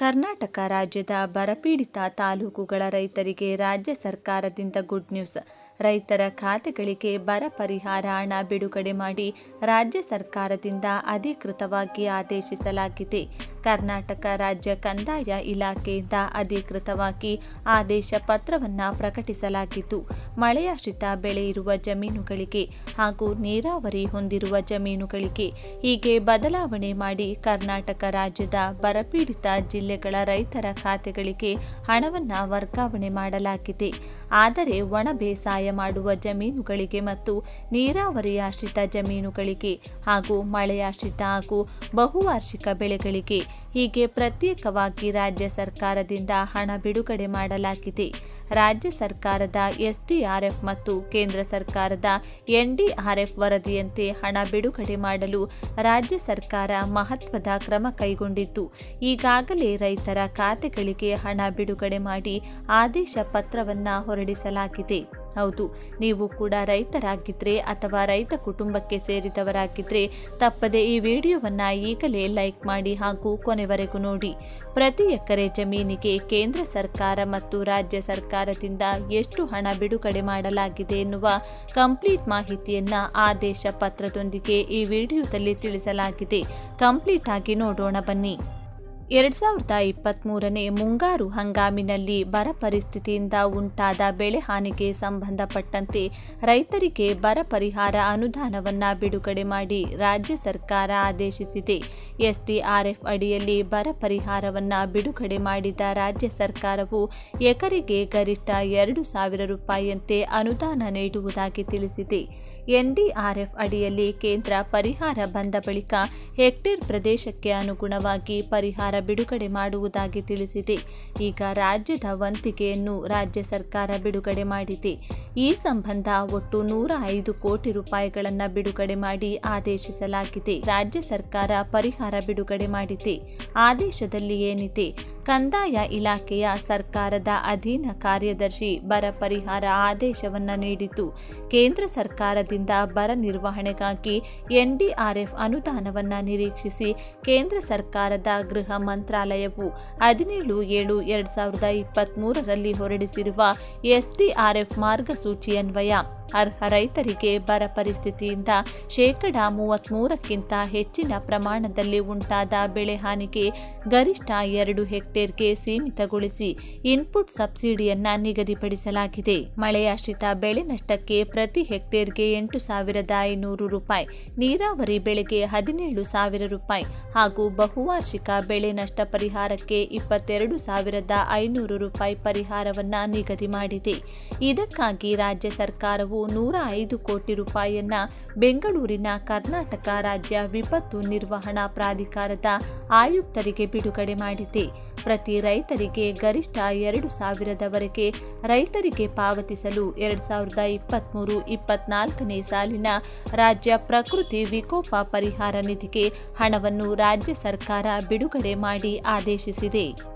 ಕರ್ನಾಟಕ ರಾಜ್ಯದ ಬರಪೀಡಿತ ತಾಲೂಕುಗಳ ರೈತರಿಗೆ ರಾಜ್ಯ ಸರ್ಕಾರದಿಂದ ಗುಡ್ ನ್ಯೂಸ್. ರೈತರ ಖಾತೆಗಳಿಗೆ ಬರ ಪರಿಹಾರ ಹಣ ಬಿಡುಗಡೆ ಮಾಡಿ ರಾಜ್ಯ ಸರ್ಕಾರದಿಂದ ಅಧಿಕೃತವಾಗಿ ಆದೇಶಿಸಲಾಗಿದೆ. ಕರ್ನಾಟಕ ರಾಜ್ಯ ಕಂದಾಯ ಇಲಾಖೆಯಿಂದ ಅಧಿಕೃತವಾಗಿ ಆದೇಶ ಪತ್ರವನ್ನು ಪ್ರಕಟಿಸಲಾಗಿದ್ದು, ಮಳೆಯಾಶ್ರಿತ ಬೆಳೆ ಇರುವ ಜಮೀನುಗಳಿಗೆ ಹಾಗೂ ನೀರಾವರಿ ಹೊಂದಿರುವ ಜಮೀನುಗಳಿಗೆ ಹೀಗೆ ಬದಲಾವಣೆ ಮಾಡಿ ಕರ್ನಾಟಕ ರಾಜ್ಯದ ಬರಪೀಡಿತ ಜಿಲ್ಲೆಗಳ ರೈತರ ಖಾತೆಗಳಿಗೆ ಹಣವನ್ನು ವರ್ಗಾವಣೆ ಮಾಡಲಾಗಿದೆ. ಆದರೆ ಒಣ ಬೇಸಾಯ ಮಾಡುವ ಜಮೀನುಗಳಿಗೆ ಮತ್ತು ನೀರಾವರಿಯಾಶ್ರಿತ ಜಮೀನುಗಳಿಗೆ ಹಾಗೂ ಮಳೆಯಾಶ್ರಿತ ಹಾಗೂ ಬಹುವಾರ್ಷಿಕ ಬೆಳೆಗಳಿಗೆ ಹೀಗೆ ಪ್ರತ್ಯೇಕವಾಗಿ ರಾಜ್ಯ ಸರ್ಕಾರದಿಂದ ಹಣ ಬಿಡುಗಡೆ ಮಾಡಲಾಗಿದೆ. ರಾಜ್ಯ ಸರ್ಕಾರದ ಎಸ್ಡಿಆರ್ಎಫ್ ಮತ್ತು ಕೇಂದ್ರ ಸರ್ಕಾರದ ಎನ್ಡಿಆರ್ಎಫ್ ವರದಿಯಂತೆ ಹಣ ಬಿಡುಗಡೆ ಮಾಡಲು ರಾಜ್ಯ ಸರ್ಕಾರ ಮಹತ್ವದ ಕ್ರಮ ಕೈಗೊಂಡಿದ್ದು, ಈಗಾಗಲೇ ರೈತರ ಖಾತೆಗಳಿಗೆ ಹಣ ಬಿಡುಗಡೆ ಮಾಡಿ ಆದೇಶ ಪತ್ರವನ್ನು ಹೊರಡಿಸಲಾಗಿದೆ. ಹೌದು, ನೀವು ಕೂಡ ರೈತರಾಗಿದ್ದರೆ ಅಥವಾ ರೈತ ಕುಟುಂಬಕ್ಕೆ ಸೇರಿದವರಾಗಿದ್ದರೆ ತಪ್ಪದೆ ಈ ವಿಡಿಯೋವನ್ನು ಈಗಲೇ ಲೈಕ್ ಮಾಡಿ ಹಾಗೂ ಕೊನೆವರೆಗೂ ನೋಡಿ. ಪ್ರತಿ ಎಕರೆ ಜಮೀನಿಗೆ ಕೇಂದ್ರ ಸರ್ಕಾರ ಮತ್ತು ರಾಜ್ಯ ಸರ್ಕಾರದಿಂದ ಎಷ್ಟು ಹಣ ಬಿಡುಗಡೆ ಮಾಡಲಾಗಿದೆ ಎನ್ನುವ ಕಂಪ್ಲೀಟ್ ಮಾಹಿತಿಯನ್ನ ಆದೇಶ ಪತ್ರದೊಂದಿಗೆ ಈ ವಿಡಿಯೋದಲ್ಲಿ ತಿಳಿಸಲಾಗಿದೆ. ಕಂಪ್ಲೀಟ್ ಆಗಿ ನೋಡೋಣ ಬನ್ನಿ. ಎರಡ್ ಸಾವಿರದ ಇಪ್ಪತ್ತ್ಮೂರನೇ ಮುಂಗಾರು ಹಂಗಾಮಿನಲ್ಲಿ ಬರ ಪರಿಸ್ಥಿತಿಯಿಂದ ಉಂಟಾದ ಬೆಳೆ ಹಾನಿಗೆ ಸಂಬಂಧಪಟ್ಟಂತೆ ರೈತರಿಗೆ ಬರ ಪರಿಹಾರ ಅನುದಾನವನ್ನು ಬಿಡುಗಡೆ ಮಾಡಿ ರಾಜ್ಯ ಸರ್ಕಾರ ಆದೇಶಿಸಿದೆ. ಎಸ್ಡಿಆರ್ಎಫ್ ಅಡಿಯಲ್ಲಿ ಬರ ಪರಿಹಾರವನ್ನು ಬಿಡುಗಡೆ ಮಾಡಿದ ರಾಜ್ಯ ಸರ್ಕಾರವು ಎಕರೆಗೆ ಗರಿಷ್ಠ ಎರಡು ಸಾವಿರ ರೂಪಾಯಿಯಂತೆ ಅನುದಾನ ನೀಡುವುದಾಗಿ ತಿಳಿಸಿದೆ. ಎನ್ಡಿಆರ್ಎಫ್ ಅಡಿಯಲ್ಲಿ ಕೇಂದ್ರ ಪರಿಹಾರ ಬಂದ ಬಳಿಕ ಹೆಕ್ಟೇರ್ ಪ್ರದೇಶಕ್ಕೆ ಅನುಗುಣವಾಗಿ ಪರಿಹಾರ ಬಿಡುಗಡೆ ಮಾಡುವುದಾಗಿ ತಿಳಿಸಿದೆ. ಈಗ ರಾಜ್ಯದ ವಂತಿಗೆಯನ್ನು ರಾಜ್ಯ ಸರ್ಕಾರ ಬಿಡುಗಡೆ ಮಾಡಿದೆ. ಈ ಸಂಬಂಧ ಒಟ್ಟು ನೂರ ಐದು ಕೋಟಿ ರೂಪಾಯಿಗಳನ್ನು ಬಿಡುಗಡೆ ಮಾಡಿ ಆದೇಶಿಸಲಾಗಿದೆ. ರಾಜ್ಯ ಸರ್ಕಾರ ಪರಿಹಾರ ಬಿಡುಗಡೆ ಮಾಡಿದೆ. ಆದೇಶದಲ್ಲಿ ಏನಿದೆ? ಕಂದಾಯ ಇಲಾಖೆಯ ಸರ್ಕಾರದ ಅಧೀನ ಕಾರ್ಯದರ್ಶಿ ಬರ ಪರಿಹಾರ ಆದೇಶವನ್ನು ನೀಡಿದ್ದು, ಕೇಂದ್ರ ಸರ್ಕಾರದಿಂದ ಬರ ನಿರ್ವಹಣೆಗಾಗಿ ಎನ್ಡಿಆರ್ಎಫ್ ಅನುದಾನವನ್ನು ನಿರೀಕ್ಷಿಸಿ ಕೇಂದ್ರ ಸರ್ಕಾರದ ಗೃಹ ಮಂತ್ರಾಲಯವು ಹದಿನೇಳು ಏಳು ಎರಡು ಸಾವಿರದ ಇಪ್ಪತ್ತ್ಮೂರರಲ್ಲಿ ಹೊರಡಿಸಿರುವ ಎಸ್ಡಿಆರ್ಎಫ್ ಮಾರ್ಗಸೂಚಿಯನ್ವಯ ಅರ್ಹ ರೈತರಿಗೆ ಬರ ಪರಿಸ್ಥಿತಿಯಿಂದ ಶೇಕಡ ಮೂವತ್ತ್ಮೂರಕ್ಕಿಂತ ಹೆಚ್ಚಿನ ಪ್ರಮಾಣದಲ್ಲಿ ಉಂಟಾದ ಬೆಳೆ ಹಾನಿಗೆ ಗರಿಷ್ಠ ಎರಡು ಹೆಕ್ಟೇರ್ಗೆ ಸೀಮಿತಗೊಳಿಸಿ ಇನ್ಪುಟ್ ಸಬ್ಸಿಡಿಯನ್ನ ನಿಗದಿಪಡಿಸಲಾಗಿದೆ. ಮಳೆಯಾಶ್ರಿತ ಬೆಳೆ ನಷ್ಟಕ್ಕೆ ಪ್ರತಿ ಹೆಕ್ಟೇರ್ಗೆ ಎಂಟು ಸಾವಿರದ ಐನೂರು ರೂಪಾಯಿ, ನೀರಾವರಿ ಬೆಳೆಗೆ ಹದಿನೇಳು ಸಾವಿರ ರೂಪಾಯಿ ಹಾಗೂ ಬಹುವಾರ್ಷಿಕ ಬೆಳೆ ನಷ್ಟ ಪರಿಹಾರಕ್ಕೆ ಇಪ್ಪತ್ತೆರಡು ಸಾವಿರದ ಐನೂರು ರೂಪಾಯಿ ಪರಿಹಾರವನ್ನ ನಿಗದಿ ಮಾಡಿದೆ. ಇದಕ್ಕಾಗಿ ರಾಜ್ಯ ಸರ್ಕಾರವು ನೂರ ಐದು ಕೋಟಿ ರೂಪಾಯಿಯನ್ನ ಬೆಂಗಳೂರಿನ ಕರ್ನಾಟಕ ರಾಜ್ಯ ವಿಪತ್ತು ನಿರ್ವಹಣಾ ಪ್ರಾಧಿಕಾರದ ಆಯುಕ್ತರಿಗೆ ಬಿಡುಗಡೆ ಮಾಡಿದೆ. ಪ್ರತಿ ರೈತರಿಗೆ ಗರಿಷ್ಠ ಎರಡು ಸಾವಿರದವರೆಗೆ ರೈತರಿಗೆ ಪಾವತಿಸಲು ಎರಡು ಸಾವಿರದ ಇಪ್ಪತ್ತ್ಮೂರು ಇಪ್ಪತ್ನಾಲ್ಕನೇ ಸಾಲಿನ ರಾಜ್ಯ ಪ್ರಕೃತಿ ವಿಕೋಪ ಪರಿಹಾರ ನಿಧಿಗೆ ಹಣವನ್ನು ರಾಜ್ಯ ಸರ್ಕಾರ ಬಿಡುಗಡೆ ಮಾಡಿ ಆದೇಶಿಸಿದೆ.